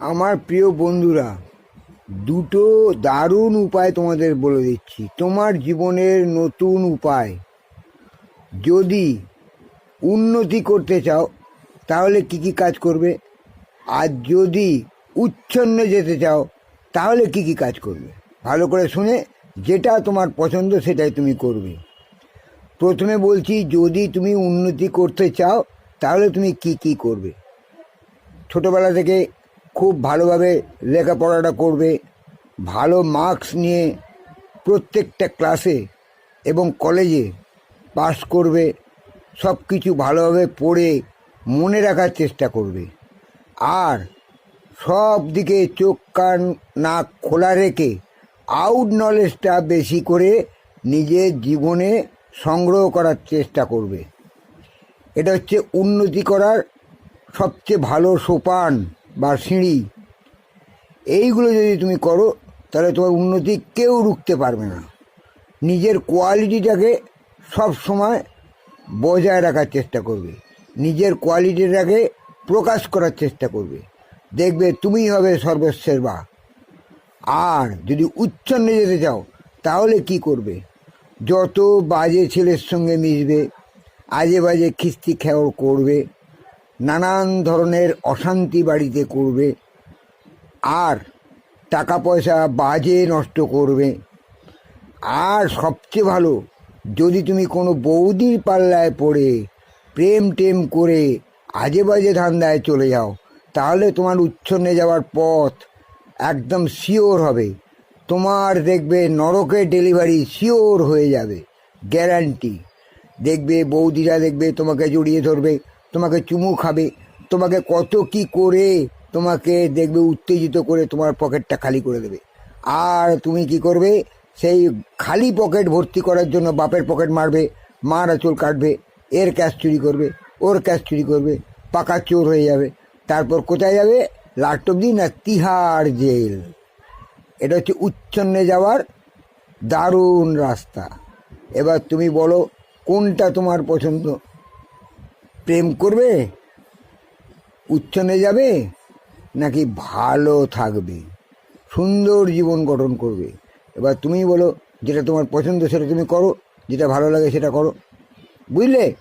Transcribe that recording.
আমার প্রিয় বন্ধুরা, দুটো দারুণ উপায় তোমাদের বলে দিচ্ছি। তোমার জীবনের নতুন উপায়। যদি উন্নতি করতে চাও, তাহলে কি কি কাজ করবে? আর যদি উচ্ছন্নে যেতে চাও, তাহলে কি কি কাজ করবে? ভালো করে শুনে যেটা তোমার পছন্দ সেটাই তুমি করবে। প্রথমে বলছি, যদি তুমি উন্নতি করতে চাও, তাহলে তুমি কি কি করবে? ছোটোবেলা থেকে খুব ভালোভাবে লেখাপড়াটা করবে, ভালো মার্কস নিয়ে প্রত্যেকটা ক্লাসে এবং কলেজে পাস করবে সব কিছু ভালোভাবে পড়ে মনে রাখার চেষ্টা করবে। আর সব দিকে চোখ কান নাক খোলা রেখে আউট নলেজটা বেশি করে নিজের জীবনে সংগ্রহ করার চেষ্টা করবে। এটা হচ্ছে উন্নতি করার সবচেয়ে ভালো সোপান। বা সিঁড়ি। এইগুলো যদি তুমি করো, তাহলে তোমার উন্নতি কেউ রুখতে পারবে না। নিজের কোয়ালিটিটাকে সব সময় বজায় রাখার চেষ্টা করবে। নিজের কোয়ালিটিটাকে প্রকাশ করার চেষ্টা করবে। দেখবে তুমিই হবে সর্বসেবা আর যদি উচ্ছন্নে যেতে চাও, তাহলে কি করবে? যত বাজে ছেলের সঙ্গে মিশবে, আজে বাজে খিস্তি খেয়াল করবে নানান ধরনের অশান্তি বাড়িতে করবে, আর টাকা পয়সা বাজে নষ্ট করবে। আর সবচেয়ে ভালো, যদি তুমি কোনো বৌদির পাল্লায় পড়ে, প্রেম টেম করে আজে বাজে ধান্দায় চলে যাও, তাহলে তোমার উচ্ছন্নে যাওয়ার পথ একদম শিওর হবে। তোমার দেখবে নরকের ডেলিভারি শিওর হয়ে যাবে, গ্যারান্টি। দেখবে বৌদিরা দেখবে তোমাকে জড়িয়ে ধরবে তোমাকে চুমু খাবে। তোমাকে কত কি করে তোমাকে দেখবে, উত্তেজিত করে তোমার পকেটটা খালি করে দেবে। আর তুমি কি করবে? সেই খালি পকেট ভর্তি করার জন্য বাপের পকেট মারবে মার আঁচল কাটবে, এর ক্যাশ চুরি করবে, ওর ক্যাশ চুরি করবে, পাকা চোর হয়ে যাবে। তারপর কোথায় যাবে? লাস্ট অব্দি না তিহার জেল? এটা হচ্ছে উচ্ছন্নে যাওয়ার দারুণ রাস্তা। এবার তুমি বলো, কোনটা তোমার পছন্দ? প্রেম করবে? উচ্ছনে যাবে? নাকি ভালো থাকবে? সুন্দর জীবন গঠন করবে? এবার তুমি বলো, যেটা তোমার পছন্দ সেটা তুমি করো, যেটা ভালো লাগে সেটা করো। বুঝলে?